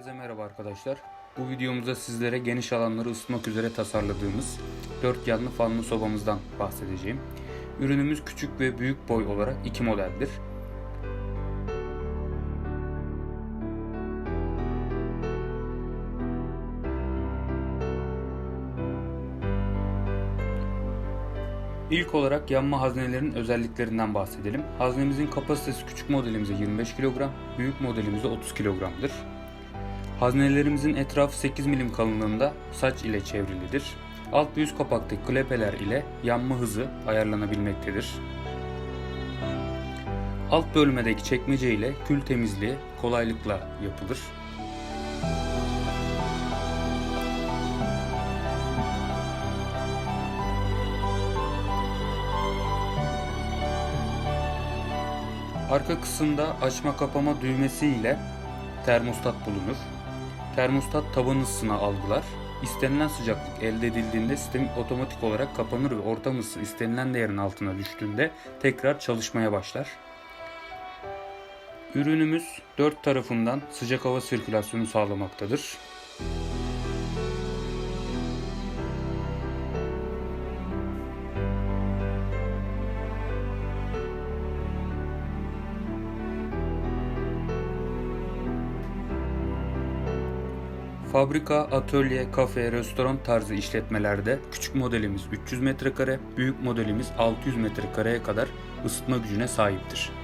Herkese merhaba arkadaşlar. Bu videomuzda sizlere geniş alanları ısıtmak üzere tasarladığımız 4 yanlı fanlı sobamızdan bahsedeceğim. Ürünümüz küçük ve büyük boy olarak iki modeldir. İlk olarak yanma haznelerinin özelliklerinden bahsedelim. Haznemizin kapasitesi küçük modelimize 25 kilogram, büyük modelimize 30 kilogramdır. Haznelerimizin etrafı 8 milim kalınlığında saç ile çevrilidir. Alt ve üst kapaktaki klepeler ile yanma hızı ayarlanabilmektedir. Alt bölmedeki çekmece ile kül temizliği kolaylıkla yapılır. Arka kısımda açma kapama düğmesi ile termostat bulunur. Termostat taban ısısını algılar. İstenilen sıcaklık elde edildiğinde sistem otomatik olarak kapanır ve ortam ısı istenilen değerin altına düştüğünde tekrar çalışmaya başlar. Ürünümüz dört tarafından sıcak hava sirkülasyonu sağlamaktadır. Fabrika, atölye, kafe, restoran tarzı işletmelerde küçük modelimiz 300 metrekare, büyük modelimiz 600 metrekareye kadar ısıtma gücüne sahiptir.